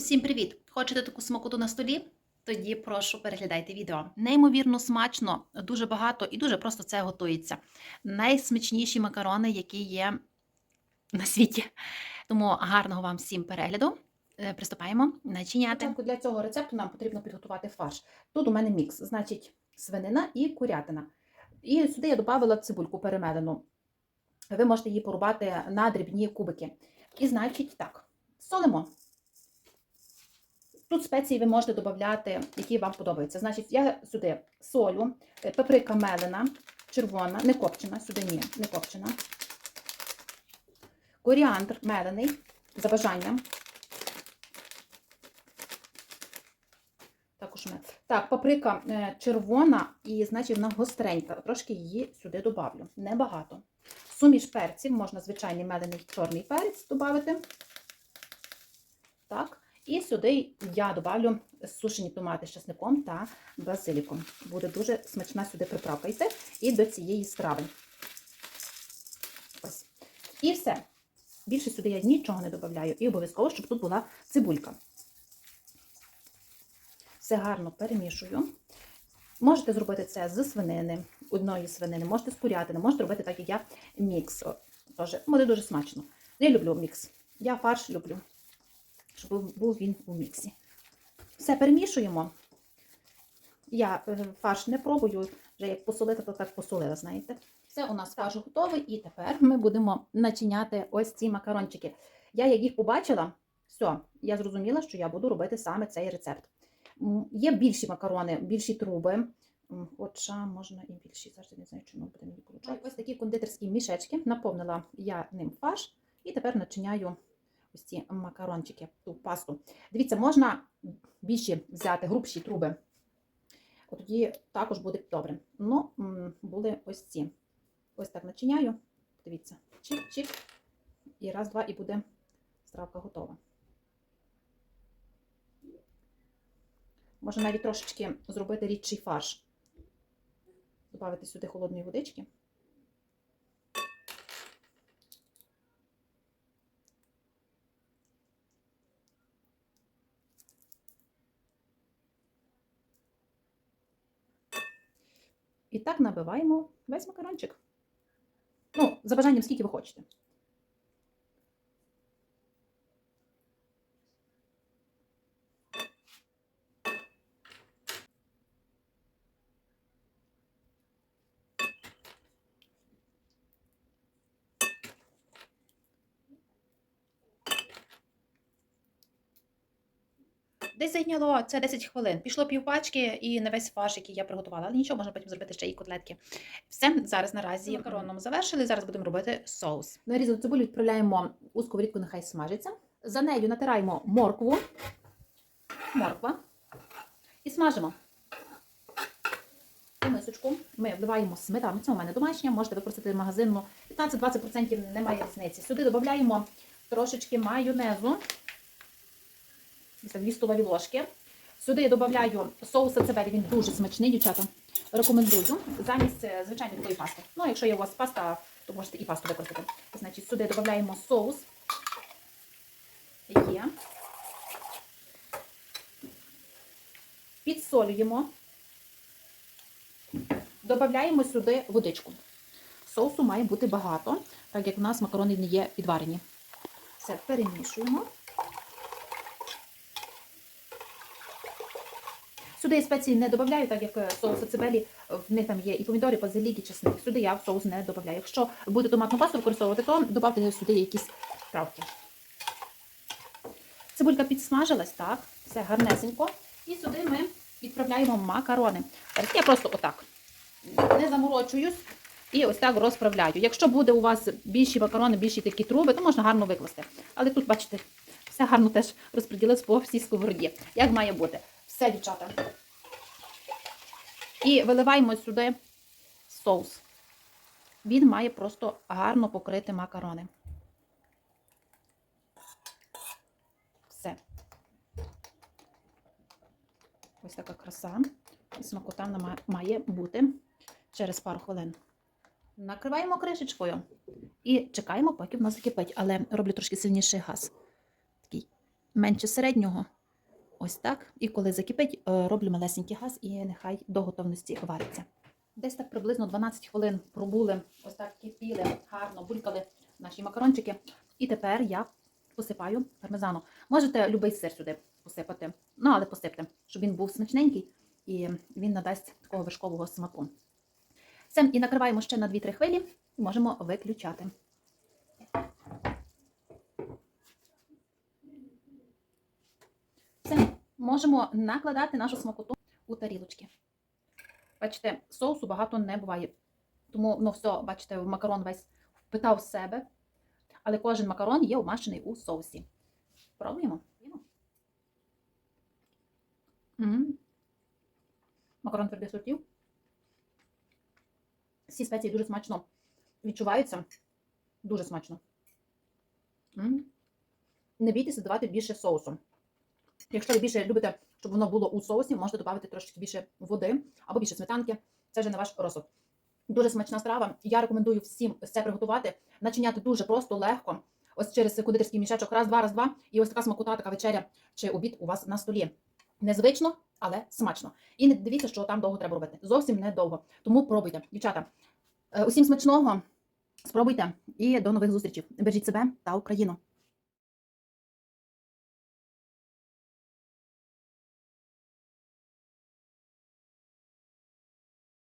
Усім привіт! Хочете таку смакоту на столі? Тоді прошу переглядайте відео. Неймовірно смачно, дуже багато і дуже просто це готується. Найсмачніші макарони, які є на світі. Тому гарного вам всім перегляду. Е, Приступаємо начиняти. Для цього рецепту нам потрібно підготувати фарш. Тут у мене мікс, значить, свинина і курятина. І сюди я додавала цибульку перемелену. Ви можете її порубати на дрібні кубики. І, значить, так, солимо. Тут спеції ви можете додати, які вам подобаються. Значить, я сюди солю, е, паприка мелена, червона, не копчена, сюди ні, не копчена. Коріандр мелений, за бажанням. Також ми. Так, паприка е, червона і, значить, вона гостренька. Трошки її сюди добавлю. Небагато. Суміш перців, можна звичайний мелений чорний перець додати. Так. І сюди я добавлю сушені томати з часником та базиліком. Буде дуже смачна сюди приправка йде і до цієї страви. Ось. І все. Більше сюди я нічого не додаю. І обов'язково, щоб тут була цибулька. Все гарно перемішую. Можете зробити це з свинини, одної свинини, можете з курятини, можете робити так, як я мікс. О, Теж буде дуже смачно. Я люблю мікс. Я фарш люблю, щоб був- він у міксі. Все перемішуємо. Я е, фарш не пробую, вже як посолити, то так посолила, знаєте. Все у нас фарш готовий, і тепер ми будемо начиняти ось ці макарончики. Я як їх побачила, все, я зрозуміла, що я буду робити саме цей рецепт. Є більші макарони, більші труби. Хоча можна і більші. Я не знаю, чому буде мені получати. Ось такі кондитерські мішечки. Наповнила я ним фарш і тепер начиняю ось ці макарончики, ту пасту. Дивіться, можна більші взяти, грубші труби. От тоді також буде добре. Ну, були ось ці. Ось так начиняю. Дивіться, чик-чик. І раз, два, і буде стравка готова. Можна навіть трошечки зробити рідший фарш. Добавити сюди холодної водички. І так набиваємо весь макарончик. Ну, за бажанням, скільки ви хочете. Десь зайняло це 10 хвилин. Пішло півпачки і на весь фарш, який я приготувала. Але нічого, можна потім зробити ще і котлетки. Все, зараз наразі макаронном завершили. Зараз будемо робити соус. Нарізану цибулю відправляємо у сковорідку, нехай смажиться. За нею натираємо моркву. Морква. І смажимо. У мисочку ми вливаємо сметану. Це у мене домашня, можете використати магазинну. 15-20% немає різниці. Сюди додаємо трошечки майонезу. Десь 2 столові ложки. Сюди я додаю соус ацебелі, він дуже смачний, дівчата. Рекомендую замість е, звичайної такої пасти. Ну, якщо є у вас паста, то можете і пасту використати. Значить, сюди додаємо соус. Є. Підсолюємо. Додаємо сюди водичку. Соусу має бути багато, так як у нас макарони не є підварені. Все, перемішуємо. Сюди спеції не додаю, так як е, соус цибелі, в них там є і помідори, базилік, і чесник. Сюди я в соус не додаю. Якщо буде томатну пасту використовувати, то додавте сюди якісь травки. Цибулька підсмажилась, так, все гарнесенько. І сюди ми відправляємо макарони. Я просто отак не заморочуюсь і ось так розправляю. Якщо буде у вас більші макарони, більші такі труби, то можна гарно викласти. Але тут, бачите, все гарно теж розподілилось по всій сковороді, як має бути. Все, дівчата. І виливаємо сюди соус. Він має просто гарно покрити макарони. Все. Ось така краса. Смакота вона має бути через пару хвилин. Накриваємо кришечкою і чекаємо, поки в нас закипить. Але роблю трошки сильніший газ. Такий менше середнього. Ось так. І коли закипить, е, роблю малесенький газ і нехай до готовності вариться. Десь так приблизно 12 хвилин пробули, ось так кипіли, гарно булькали наші макарончики. І тепер я посипаю пармезаном. Можете будь-який сир сюди посипати, ну але посипте, щоб він був смачненький і він надасть такого вершкового смаку. Все, і накриваємо ще на 2-3 хвилі і можемо виключати. Все, можемо накладати нашу смакоту у тарілочки. Бачите, соусу багато не буває. Тому, ну все, бачите, макарон весь впитав в себе. Але кожен макарон є обмащений у соусі. Пробуємо. М. Макарон твердих сортів. Всі спеції дуже смачно відчуваються. Дуже смачно. М. Не бійтеся давати більше соусу. Якщо ви більше любите, щоб воно було у соусі, можете додати трошки більше води або більше сметанки. Це вже на ваш розсуд. Дуже смачна страва. Я рекомендую всім це приготувати. Начиняти дуже просто, легко. Ось через кондитерський мішечок, раз, два, раз, два. І ось така смакота, така вечеря чи обід у вас на столі. Незвично, але смачно. І не дивіться, що там довго треба робити. Зовсім не довго. Тому пробуйте, дівчата. Е, Усім смачного. Спробуйте і до нових зустрічей. Бережіть себе та Україну.